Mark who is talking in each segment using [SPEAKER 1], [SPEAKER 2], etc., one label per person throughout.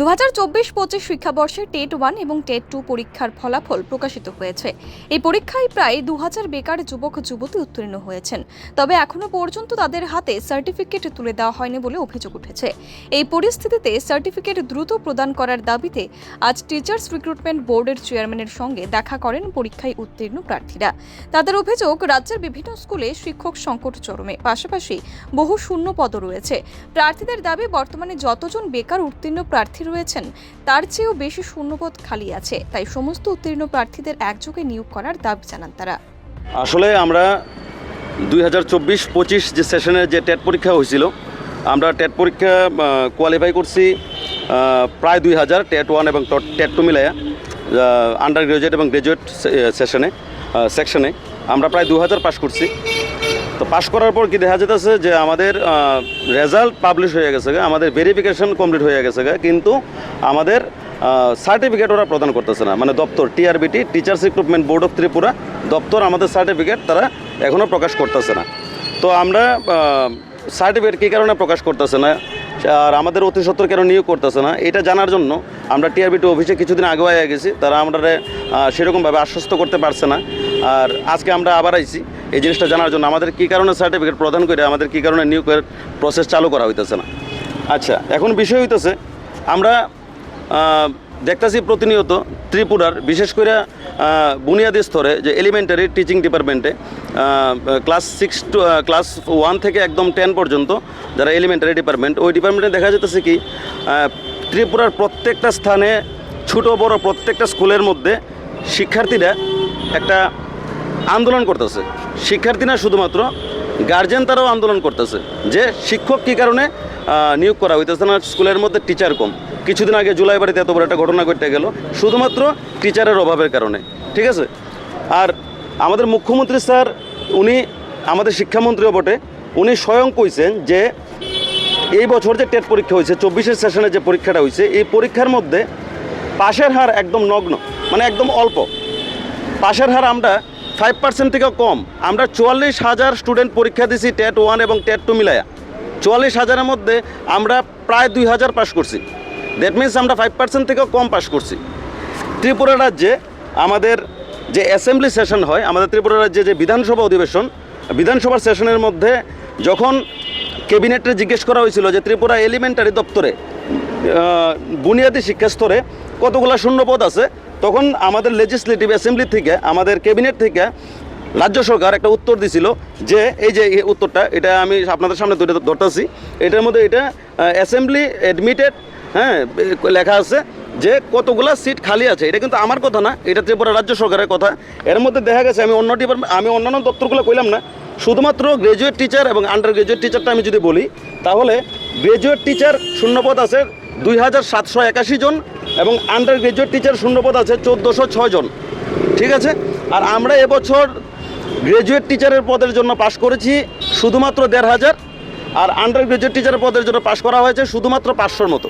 [SPEAKER 1] দু হাজার চব্বিশ পঁচিশ শিক্ষাবর্ষে টেট ওয়ান এবং টেট টু পরীক্ষার ফলাফল প্রকাশিত হয়েছে। এই পরীক্ষায় প্রায় দু হাজার বেকার যুবক যুবতী উত্তীর্ণ হয়েছেন। তবে এখনও পর্যন্ত তাদের হাতে সার্টিফিকেট তুলে দেওয়া হয়নি বলে অভিযোগ উঠেছে। এই পরিস্থিতিতে সার্টিফিকেট দ্রুত প্রদান করার দাবিতে আজ টিচার্স রিক্রুটমেন্ট বোর্ডের চেয়ারম্যানের সঙ্গে দেখা করেন পরীক্ষায় উত্তীর্ণ প্রার্থীরা। তাদের অভিযোগ, রাজ্যের বিভিন্ন স্কুলে শিক্ষক সংকট চরমে, পাশাপাশি বহু শূন্য পদ রয়েছে। প্রার্থীদের দাবি, বর্তমানে যতজন বেকার উত্তীর্ণ প্রার্থী রয়েছেন, তার চেয়েও বেশি শূন্যপদ খালি আছে। তাই সমস্ত উত্তীর্ণ প্রার্থীদের একযোগে নিয়োগ করার দাবি জানান তারা।
[SPEAKER 2] আসলে আমরা দুই হাজার চব্বিশ পঁচিশ যে সেশনের যে টেট পরীক্ষা হয়েছিল, আমরা টেট পরীক্ষা কোয়ালিফাই করছি প্রায় দুই হাজার টেট ওয়ান এবং টেট টু মিলাইয়া আন্ডার গ্রাজুয়েট এবং গ্রাজুয়েট সেশনে সেকশনে আমরা প্রায় দু হাজার পাস করছি। তো পাশ করার পর কি দেখা যেতেছে যে আমাদের রেজাল্ট পাবলিশ হয়ে গেছে গা, আমাদের ভেরিফিকেশন কমপ্লিট হয়ে গেছে গা, কিন্তু আমাদের সার্টিফিকেট ওরা প্রদান করতেছে না। মানে দপ্তর TRBT teachers recruitment board of Tripura দপ্তর আমাদের সার্টিফিকেট তারা এখনও প্রকাশ করতেছে না। তো আমরা সার্টিফিকেট কী কারণে প্রকাশ করতেছে না আর আমাদের অতি সত্তর কেন নিয়োগ করতেছে না এটা জানার জন্য আমরা টিআরবিটি অফিসে কিছুদিন আগে আগে গেছি তারা আমরা সেরকমভাবে আশ্বস্ত করতে পারছে না। আর আজকে আমরা আবার আইছি এই জিনিসটা জানার জন্য আমাদের কী কারণে সার্টিফিকেট প্রদান করে, আমাদের কী কারণে নিয়োগের প্রসেস চালু করা হইতেছে না? আচ্ছা এখন বিষয় হইতেছে, আমরা দেখতাছি প্রতিনিয়ত ত্রিপুরার, বিশেষ করে বুনিয়াদী স্তরে যে এলিমেন্টারি টিচিং ডিপার্টমেন্টে class six to class one থেকে একদম টেন পর্যন্ত যারা এলিমেন্টারি ডিপার্টমেন্ট ওই ডিপার্টমেন্টে দেখা যেতেছে কি ত্রিপুরার প্রত্যেকটা স্থানে ছোটো বড় প্রত্যেকটা স্কুলের মধ্যে শিক্ষার্থীরা একটা আন্দোলন করতেছে। শিক্ষার্থী না শুধুমাত্র গার্জেন তারাও আন্দোলন করতেছে যে শিক্ষক কী কারণে নিয়োগ করা হইতেছে না? স্কুলের মধ্যে টিচার কম। কিছুদিন আগে জুলাই বাড়িতে এত বড় একটা ঘটনা ঘটতে গেল, শুধুমাত্র টিচারের অভাবের কারণে। ঠিক আছে? আর আমাদের মুখ্যমন্ত্রী স্যার, উনি আমাদের শিক্ষামন্ত্রীও বটে, উনি স্বয়ং কইছেন যে এই বছর যে টেট পরীক্ষা হয়েছে চব্বিশের সেশনে যে পরীক্ষাটা হয়েছে, এই পরীক্ষার মধ্যে পাশের হার একদম নগ্ন মানে একদম অল্প। পাশের হার আমরা ফাইভ পার্সেন্ট থেকেও কম। আমরা চুয়াল্লিশ হাজার স্টুডেন্ট পরীক্ষা দিছি টেট ওয়ান এবং টেট টু মিলায়া। চুয়াল্লিশ হাজারের মধ্যে আমরা প্রায় দুই হাজার পাস করছি। দ্যাট মিন্স আমরা ফাইভ পার্সেন্ট থেকেও কম পাস করছি। ত্রিপুরা রাজ্যে আমাদের যে অ্যাসেম্বলি সেশন হয়, আমাদের ত্রিপুরা রাজ্যে যে বিধানসভা অধিবেশন, বিধানসভার সেশনের মধ্যে যখন ক্যাবিনেটে জিজ্ঞেস করা হয়েছিল যে ত্রিপুরা এলিমেন্টারি দপ্তরে বুনিয়াদী শিক্ষা স্তরে কতগুলো শূন্যপদ আছে তখন আমাদের লেজিসলেটিভ অ্যাসেম্বলি থেকে, আমাদের ক্যাবিনেট থেকে রাজ্য সরকার একটা উত্তর দিছিল যে, এই যে উত্তরটা, এটা আমি আপনাদের সামনে দুটো ধরতেছি। এটার মধ্যে এটা অ্যাসেম্বলি অ্যাডমিটেড হ্যাঁ লেখা আছে যে কতগুলা সিট খালি আছে। এটা কিন্তু আমার কথা না, এটা ত্রিপুরা রাজ্য সরকারের কথা। এর মধ্যে দেখা গেছে, আমি অন্য ডিপার্টমেন্ট আমি অন্যান্য দপ্তরগুলো কইলাম না, শুধুমাত্র গ্রাজুয়েট টিচার এবং আন্ডার গ্রাজুয়েট টিচারটা আমি যদি বলি, তাহলে গ্রাজুয়েট টিচার শূন্যপদ আছে দুই হাজার সাতশো একাশি জন এবং আন্ডার গ্রাজুয়েট টিচার শূন্যপদ আছে চোদ্দোশো ছয় জন। ঠিক আছে? আর আমরা এবছর গ্রাজুয়েট টিচারের পদের জন্য পাশ করেছি শুধুমাত্র দেড় হাজার, আর আন্ডার গ্রাজুয়েট টিচারের পদের জন্য পাশ করা হয়েছে শুধুমাত্র পাঁচশোর মতো।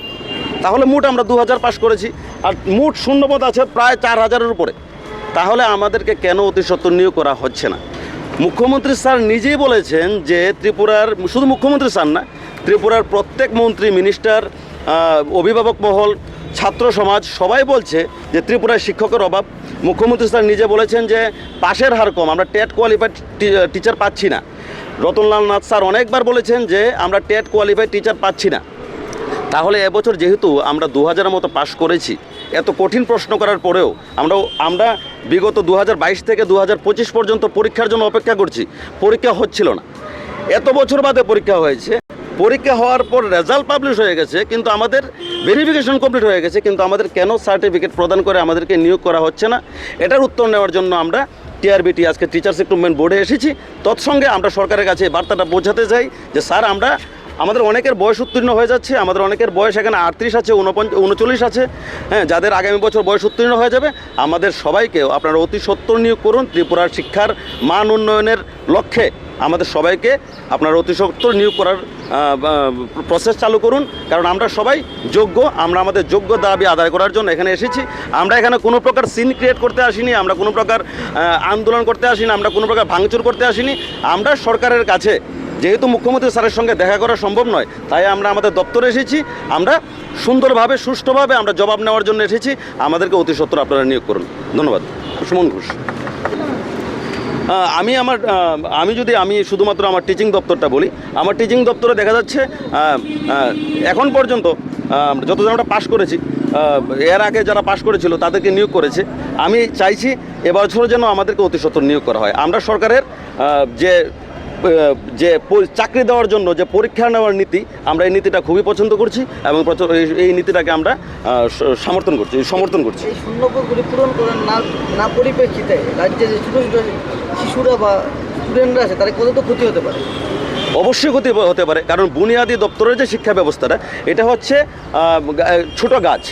[SPEAKER 2] তাহলে মোট আমরা দু হাজার পাশ করেছি, আর মোট শূন্যপদ আছে প্রায় চার হাজারের উপরে। তাহলে আমাদেরকে কেন অতি সত্তর নিয়োগ করা হচ্ছে না? মুখ্যমন্ত্রী স্যার নিজেই বলেছেন যে ত্রিপুরার, শুধু মুখ্যমন্ত্রী স্যার না, ত্রিপুরার প্রত্যেক মন্ত্রী মিনিস্টার অভিভাবক মহল ছাত্র সমাজ সবাই বলছে যে ত্রিপুরায় শিক্ষকের অভাব। মুখ্যমন্ত্রী স্যার নিজে বলেছেন যে পাশের হার কম, আমরা টেট কোয়ালিফাইড টিচার পাচ্ছি না। রতনলাল নাথ স্যার অনেকবার বলেছেন যে আমরা টেট কোয়ালিফাইড টিচার পাচ্ছি না। তাহলে এবছর যেহেতু আমরা দু হাজারের মতো পাশ করেছি, এত কঠিন প্রশ্ন করার পরেও আমরা আমরা বিগত দু হাজার বাইশ থেকে দু হাজার পঁচিশ পর্যন্ত পরীক্ষার জন্য অপেক্ষা করছি। পরীক্ষা হচ্ছিল না। এত বছর বাদে পরীক্ষা হয়েছে। পরীক্ষা হওয়ার পর রেজাল্ট পাবলিশ হয়ে গেছে, কিন্তু আমাদের ভেরিফিকেশন কমপ্লিট হয়ে গেছে, কিন্তু আমাদের কেন সার্টিফিকেট প্রদান করে আমাদেরকে নিয়োগ করা হচ্ছে না? এটার উত্তর নেওয়ার জন্য আমরা টিআরবিটি আজকে টিচার্স রিক্রুটমেন্ট বোর্ডে এসেছি। তৎসঙ্গে আমরা সরকারের কাছে বার্তাটা বোঝাতে চাই যে, স্যার, আমরা, আমাদের অনেকের বয়স উত্তীর্ণ হয়ে যাচ্ছে, আমাদের অনেকের বয়স এখানে আটত্রিশ আছে উনপঞ্চ উনচল্লিশ আছে। হ্যাঁ যাদের আগামী বছর বয়স উত্তীর্ণ হয়ে যাবে, আমাদের সবাইকে আপনারা অতি সত্তর নিয়োগ করুন, ত্রিপুরার শিক্ষার মান উন্নয়নের লক্ষ্যে। আমাদের সবাইকে আপনারা অতি নিয়োগ করার প্রসেস চালু করুন। কারণ আমরা সবাই যোগ্য, আমরা আমাদের যোগ্য দাবি আদায় করার জন্য এখানে এসেছি। আমরা এখানে কোনো প্রকার সিন ক্রিয়েট করতে আসিনি, আমরা কোনো প্রকার আন্দোলন করতে আসিনি, আমরা কোনো প্রকার ভাঙচুর করতে আসিনি। আমরা সরকারের কাছে, যেহেতু মুখ্যমন্ত্রী স্যারের সঙ্গে দেখা করা সম্ভব নয়, তাই আমরা আমাদের দপ্তরে এসেছি। আমরা সুন্দরভাবে, সুষ্ঠুভাবে আমরা জবাব নেওয়ার জন্য এসেছি। আমাদেরকে অতি সত্তর আপনারা নিয়োগ করুন। ধন্যবাদ। সুমন ঘোষ। আমি আমার আমি যদি, আমি শুধুমাত্র আমার টিচিং দপ্তরটা বলি, আমার টিচিং দপ্তরে দেখা যাচ্ছে এখন পর্যন্ত যতজন আমরা পাশ করেছি এর আগে যারা পাশ করেছিল, তাদেরকে নিয়োগ করেছে। আমি চাইছি এবছর যেন আমাদেরকে অতি সত্তর নিয়োগ করা হয়। আমরা সরকারের যে যে চাকরি দেওয়ার জন্য, যে পরীক্ষা নেওয়ার নীতি, আমরা এই নীতিটা খুবই পছন্দ করছি এবং এই- নীতিটাকে আমরা সমর্থন করছি সমর্থন করছি।
[SPEAKER 3] পরিপ্রেক্ষিতে রাজ্যে শিশুরা বা স্টুডেন্টরা আছে তাদের কত তো ক্ষতি হতে পারে?
[SPEAKER 2] অবশ্যই ক্ষতি হতে পারে কারণ বুনিয়াদি দপ্তরের যে শিক্ষা ব্যবস্থাটা এটা হচ্ছে ছোট গাছ।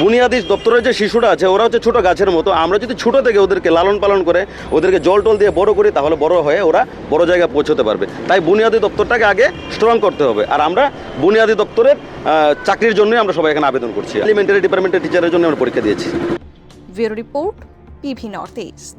[SPEAKER 2] বুনিয়াদি দপ্তরের যে শিশুরা আছে ওরা হচ্ছে ছোট গাছের মতো। আমরা যদি ছোট থেকে ওদেরকে লালন পালন করে ওদেরকে জল টল দিয়ে বড় করি তাহলে বড় হয়ে ওরা বড় জায়গায় পৌঁছতে পারবে। তাই বুনিয়াদি দপ্তরটাকে আগে স্ট্রং করতে হবে। আর আমরা বুনিয়াদি দপ্তরের চাকরির জন্যই আমরা সবাই এখানে আবেদন করছি। এলিমেন্টারি ডিপার্টমেন্টের টিচারের জন্য আমরা পরীক্ষা দিয়েছি।
[SPEAKER 1] Bureau report P V north east